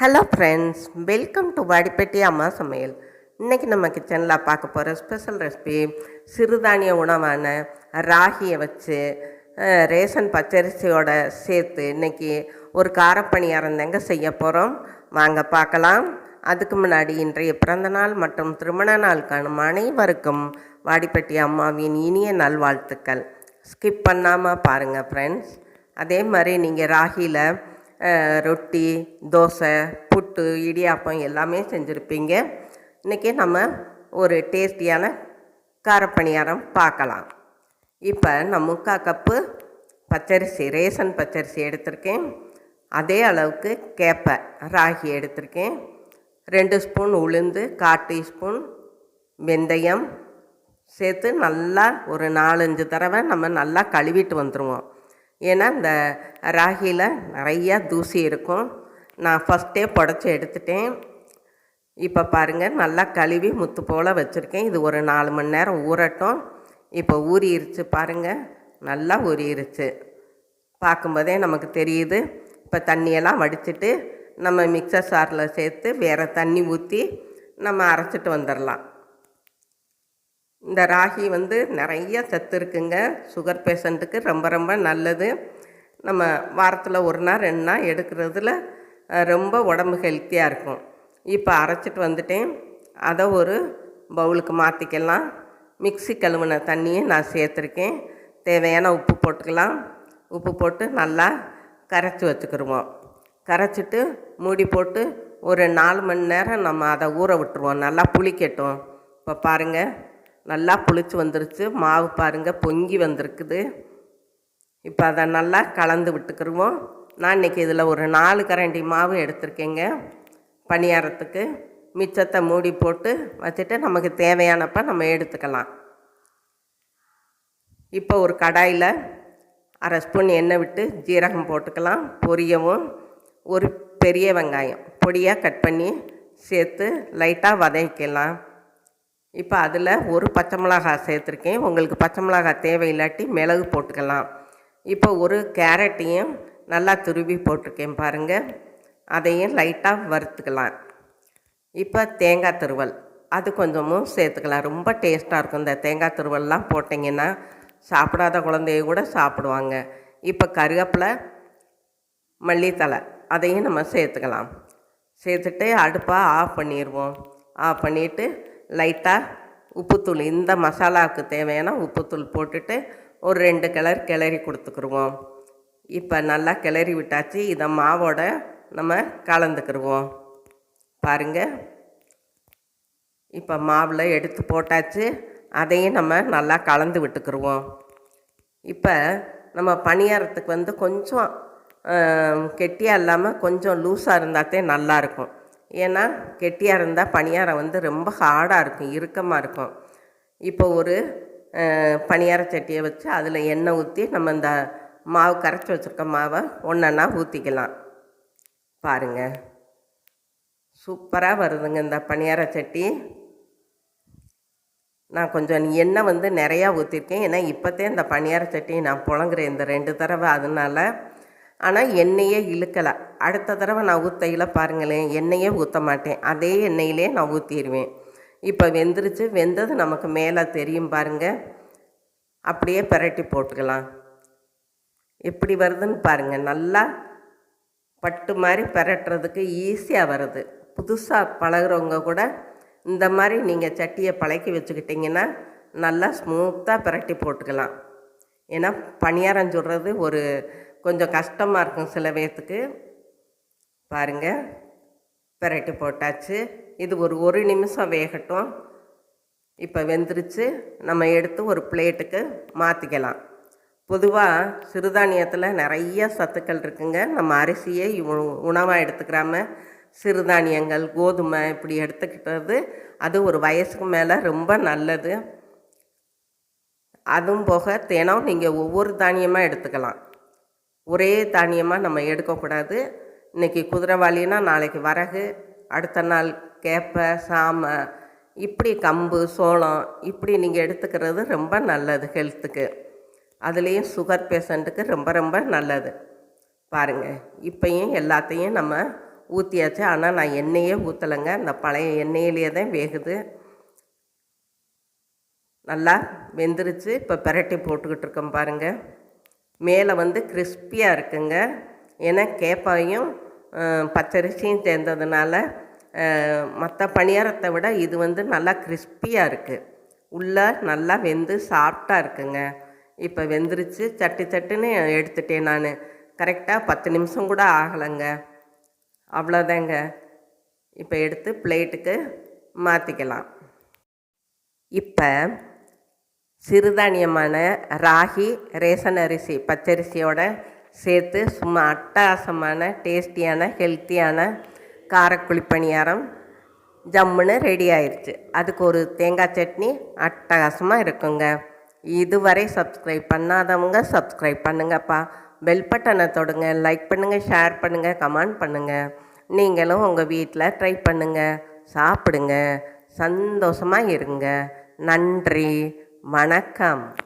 Hello friends welcome to Vadipatti அம்மா சமையல் இன்றைக்கி நம்ம கிச்சனில் பார்க்க போகிற ஸ்பெஷல் ரெசிபி சிறுதானிய உணவான ராகியை வச்சு ரேஷன் பச்சரிசியோட சேர்த்து இன்றைக்கி ஒரு காரப்பணியாரம் தாங்க செய்ய போகிறோம் வாங்க பார்க்கலாம். அதுக்கு முன்னாடி இன்றைய பிறந்தநாள் மற்றும் திருமண நாள் காணும் அனைவருக்கும் வாடிப்பட்டி அம்மாவின் இனிய நல்வாழ்த்துக்கள். ஸ்கிப் பண்ணாமல் பாருங்கள் ஃப்ரெண்ட்ஸ் அதே மாதிரி நீங்கள் ராகியில் ரொட்டி தோசை புட்டு இடியாப்பம் எல்லாமே செஞ்சுருப்பீங்க. இன்றைக்கி நம்ம ஒரு டேஸ்டியான காரப்பணியாரம் பார்க்கலாம். இப்போ நான் முக்கால் கப்பு பச்சரிசி ரேசன் பச்சரிசி எடுத்திருக்கேன். அதே அளவுக்கு கேப்பை ராகி எடுத்திருக்கேன். ரெண்டு ஸ்பூன் உளுந்து கால் டீஸ்பூன் வெந்தயம். சேர்த்து நல்லா ஒரு நாலஞ்சு தடவை நம்ம நல்லா கழுவிட்டு வந்துடுவோம் ஏன்னா இந்த ராகியில் நிறையா தூசி இருக்கும். நான் ஃபஸ்ட்டே புடச்சி எடுத்துட்டேன். இப்போ பாருங்கள் நல்லா கழுவி முத்து போல் வச்சுருக்கேன். இது ஒரு நாலு மணி நேரம் ஊறட்டும். இப்போ ஊறிடுச்சு பாருங்கள் நல்லா ஊறிடுச்சு பார்க்கும்போதே நமக்கு தெரியுது. இப்போ தண்ணியெல்லாம் வடிச்சிட்டு நம்ம மிக்சர் சாரில் சேர்த்து வேறு தண்ணி ஊற்றி நம்ம அரைச்சிட்டு வந்துடலாம் இந்த ராகி வந்து நிறைய சத்து இருக்குங்க. சுகர் பேஷண்ட்டுக்கு ரொம்ப ரொம்ப நல்லது. நம்ம வாரத்தில் ஒரு நாள் ரெண்டு நாள் எடுக்கிறதுல ரொம்ப உடம்பு ஹெல்த்தியாக இருக்கும். இப்போ அரைச்சிட்டு வந்துட்டேன். அதை ஒரு பவுலுக்கு மாற்றிக்கலாம் மிக்ஸி கழுவின தண்ணியை நான் சேர்த்துருக்கேன். தேவையான உப்பு போட்டுக்கலாம். உப்பு போட்டு நல்லா கரைச்சி வச்சுக்கிடுவோம் கரைச்சிட்டு மூடி போட்டு ஒரு நாலு மணி நேரம் நம்ம அதை ஊற விட்டுருவோம். நல்லா புளிக்கட்டும். இப்போ பாருங்கள் நல்லா புளிச்சு வந்துருச்சு. மாவு பாருங்கள் பொங்கி வந்திருக்குது. இப்போ அதை நல்லா கலந்து விட்டுக்கிருவோம். நான் இன்றைக்கி இதில் ஒரு நாலு கரண்டி மாவு எடுத்திருக்கேங்க. பணியாரத்துக்கு மிச்சத்தை மூடி போட்டு வச்சுட்டு நமக்கு தேவையானப்போ நம்ம எடுத்துக்கலாம். இப்போ ஒரு கடாயில் அரை ஸ்பூன் எண்ணெய் விட்டு ஜீரகம் போட்டுக்கலாம். பொரியவும் ஒரு பெரிய வெங்காயம். பொடியாக கட் பண்ணி சேர்த்து லைட்டாக வதக்கிக்கலாம். இப்போ அதில் ஒரு பச்சை மிளகாய் சேர்த்துருக்கேன். உங்களுக்கு பச்சை மிளகாய் தேவையில்லாட்டி மிளகு போட்டுக்கலாம். இப்போ ஒரு கேரட்டையும் நல்லா துருவி போட்டிருக்கேன் பாருங்கள் அதையும் லைட்டாக வறுத்துக்கலாம். இப்போ தேங்காய் துருவல். அது கொஞ்சமும் சேர்த்துக்கலாம். ரொம்ப டேஸ்ட்டாக இருக்கும். இந்த தேங்காய் துருவல்லாம் போட்டிங்கன்னா சாப்பிடாத குழந்தைய கூட சாப்பிடுவாங்க. இப்போ கருவேப்பிலை மல்லித்தலை அதையும் நம்ம சேர்த்துக்கலாம். சேர்த்துட்டு அடுப்பாக ஆஃப் பண்ணிடுவோம். ஆஃப் பண்ணிவிட்டு லைட்டாக உப்புத்தூள் இந்த மசாலாவுக்கு தேவையான உப்புத்தூள் போட்டுட்டு ஒரு ரெண்டு கிளர் கிளறி கொடுத்துக்குருவோம். இப்போ நல்லா கிளறி விட்டாச்சு இதை மாவோட நம்ம கலந்துக்கிடுவோம் பாருங்கள் இப்போ மாவில் எடுத்து போட்டாச்சு அதையும் நம்ம நல்லா கலந்து விட்டுக்கிருவோம். இப்போ நம்ம பணியாரத்துக்கு வந்து கொஞ்சம் கெட்டியாக இல்லாமல் கொஞ்சம் லூஸாக இருந்தாத்தே நல்லாயிருக்கும் ஏன்னா கெட்டியாக இருந்தால் பணியாரம் வந்து ரொம்ப ஹார்டாக இருக்கும் இறுக்கமாக இருக்கும். இப்போ ஒரு பணியார சட்டியை வச்சு அதில் எண்ணெய் ஊற்றி நம்ம இந்த மாவு கரைச்சி வச்சுருக்க மாவை ஒன்றா ஊற்றிக்கலாம் பாருங்கள் சூப்பராக வருதுங்க இந்த பணியார சட்டி. நான் கொஞ்சம் எண்ணெய் வந்து நிறையா ஊற்றிருக்கேன் ஏன்னா இப்போத்தே இந்த பணியார சட்டி நான் புழங்குறேன் இந்த ரெண்டு தடவை. அதனால் ஆனால் எண்ணெயே இழுக்கலை. அடுத்த தடவை நான் ஊற்றையில் பாருங்களேன் எண்ணெயே ஊற்ற மாட்டேன். அதே எண்ணெயிலே நான் ஊற்றிடுவேன் இப்போ வெந்துருச்சு. வெந்தது நமக்கு மேலே தெரியும் பாருங்கள் அப்படியே பிரட்டி போட்டுக்கலாம். எப்படி வருதுன்னு பாருங்கள் நல்லா பட்டு மாதிரி பெரட்டுறதுக்கு ஈஸியாக வருது. புதுசாக பழகுறவங்க கூட இந்த மாதிரி நீங்கள் சட்டியை பழக்கி வச்சுக்கிட்டிங்கன்னா நல்லா ஸ்மூத்தாக பிரட்டி போட்டுக்கலாம். ஏன்னா பணியாரம் சுடுறது ஒரு கொஞ்சம் கஷ்டமாக இருக்கும் சில பேர்த்துக்கு. பாருங்கள் பிரட்டி போட்டாச்சு. இது ஒரு ஒரு நிமிஷம் வேகட்டும். இப்போ வெந்துருச்சு. நம்ம எடுத்து ஒரு பிளேட்டுக்கு மாற்றிக்கலாம் பொதுவாக சிறுதானியத்தில் நிறைய சத்துக்கள் இருக்குங்க. நம்ம அரிசியை உணவாக எடுத்துக்கிறாம சிறுதானியங்கள் கோதுமை இப்படி எடுத்துக்கிட்டது அது ஒரு வயசுக்கு மேலே ரொம்ப நல்லது. அதுவும் போக தினம் நீங்கள் ஒவ்வொரு தானியமாக எடுத்துக்கலாம். ஒரே தானியமாக நம்ம எடுக்கக்கூடாது. இன்றைக்கி குதிரைவாளினா நாளைக்கு வரகு அடுத்த நாள் கேப்பை சாமை இப்படி கம்பு சோளம் இப்படி நீங்கள் எடுத்துக்கிறது ரொம்ப நல்லது ஹெல்த்துக்கு. அதுலேயும் சுகர் பேஷண்ட்டுக்கு ரொம்ப ரொம்ப நல்லது. பாருங்கள் இப்பையும் எல்லாத்தையும் நம்ம ஊற்றியாச்சு ஆனால் நான் எண்ணெயே ஊற்றலைங்க அந்த பழைய எண்ணெயிலேயே தான் வேகுது. நல்லா வெந்துருச்சு. இப்போ பிரட்டி போட்டுக்கிட்டு இருக்கோம் பாருங்கள் மேலே வந்து கிறிஸ்பியாக இருக்குங்க. ஏன்னா கேப்பாயும் பச்சரிசியும் சேர்ந்ததுனால மற்ற பணியாரத்தை விட இது வந்து நல்லா கிறிஸ்பியாக இருக்குது உள்ளே நல்லா வெந்து சாஃப்டாக இருக்குங்க. இப்போ வெந்துருச்சு. சட்டு சட்டுன்னு எடுத்துட்டேன் நான். கரெக்டாக பத்து நிமிஷம் கூட ஆகலைங்க. அவ்வளோதாங்க. இப்போ எடுத்து பிளேட்டுக்கு மாற்றிக்கலாம் இப்போ சிறுதானியமான ராகி ரேசன் அரிசி பச்சரிசியோட சேர்த்து சும்மா அட்டகாசமான டேஸ்டியான ஹெல்த்தியான காரக்குழி பணியாரம் ஜம்முன்னு ரெடி ஆயிடுச்சு அதுக்கு ஒரு தேங்காய் சட்னி அட்டகாசமாக இருக்குங்க. இதுவரை சப்ஸ்கிரைப் பண்ணாதவங்க சப்ஸ்கிரைப் பண்ணுங்கப்பா. பெல் பட்டனை தொடுங்க லைக் பண்ணுங்கள் ஷேர் பண்ணுங்கள் கமெண்ட் பண்ணுங்கள் நீங்களும் உங்கள் வீட்டில் ட்ரை பண்ணுங்கள் சாப்பிடுங்க. சந்தோஷமாக இருங்க. நன்றி. வணக்கம்.